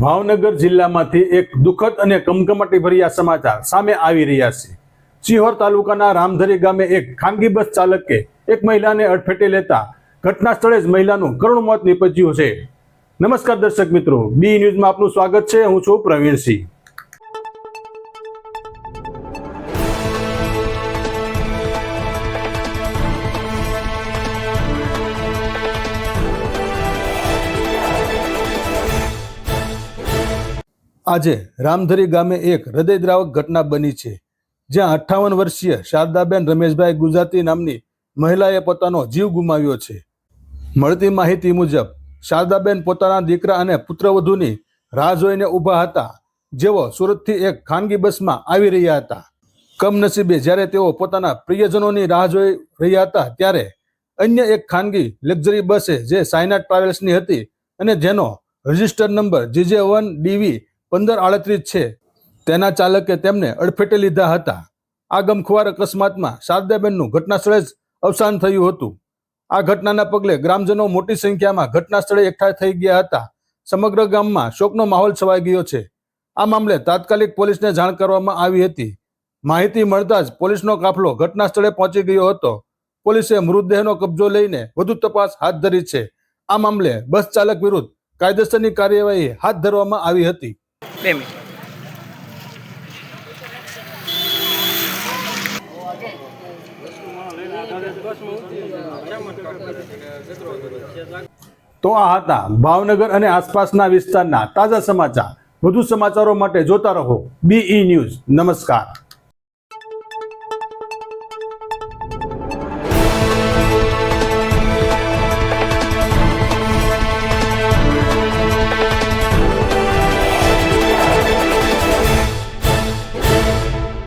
ભાવનગર જિલ્લામાંથી એક દુઃખદ અને કમકમાટી ભર્યા સમાચાર સામે આવી રહ્યા છે. સિહોર તાલુકાના રામધરી ગામે એક ખાનગી બસ ચાલકે એક મહિલાને અડફેટે લેતા ઘટના સ્થળે જ મહિલાનું કરુણ મોત નીપજ્યું છે. નમસ્કાર દર્શક મિત્રો, બી ન્યૂઝમાં આપનું સ્વાગત છે. હું છું પ્રવીણસિંહ. આજે રામધરી ગામે એક હૃદયદ્રાવક ઘટના બની છે, જ્યાં અઠ્ઠાવન વર્ષીય શારદાબેન રમેશભાઈ ગુજરાતી નામની મહિલાએ પોતાનો જીવ ગુમાવ્યો છે. મળતી માહિતી મુજબ, શારદાબેન પોતાના દીકરા અને પુત્રવધુની રાહ જોઈને ઊભા હતા, જેઓ સુરતથી એક ખાનગી બસમાં આવી રહ્યા હતા. કમનસીબે જ્યારે તેઓ પોતાના પ્રિયજનોની રાહ જોઈ રહ્યા હતા, ત્યારે અન્ય એક ખાનગી લક્ઝરી બસે જે સાયનાટ ટ્રાવેલ્સની હતી અને જેનો register number GJ one DV પંદર આડત્રીસ છે. તેના ચાલકે તેમને અડફેટે લીધા હતા. આ ગમખુવાર અકસ્માતમાં શારદાબેનનું ઘટનાસ્થળે જ અવસાન થયું હતું. આ ઘટનાના પગલે ગ્રામજનો મોટી સંખ્યામાં ઘટનાસ્થળે એકઠા થઈ ગયા હતા. સમગ્ર ગામમાં શોકનો માહોલ છવાઈ ગયો છે. આ મામલે તાત્કાલિક પોલીસને જાણ કરવામાં આવી હતી. માહિતી મળતા જ પોલીસનો કાફલો ઘટનાસ્થળે પહોંચી ગયો હતો. પોલીસે મૃતદેહનો કબજો લઈને વધુ તપાસ હાથ ધરી છે. આ મામલે બસ ચાલક વિરુદ્ધ કાયદેસરની કાર્યવાહી હાથ ધરવામાં આવી હતી. બે મિનિટ. તો આ હતા ભાવનગર અને આસપાસના વિસ્તારના તાજા સમાચાર. વધુ સમાચારો માટે જોતા રહો બીઈ ન્યૂઝ નમસ્કાર.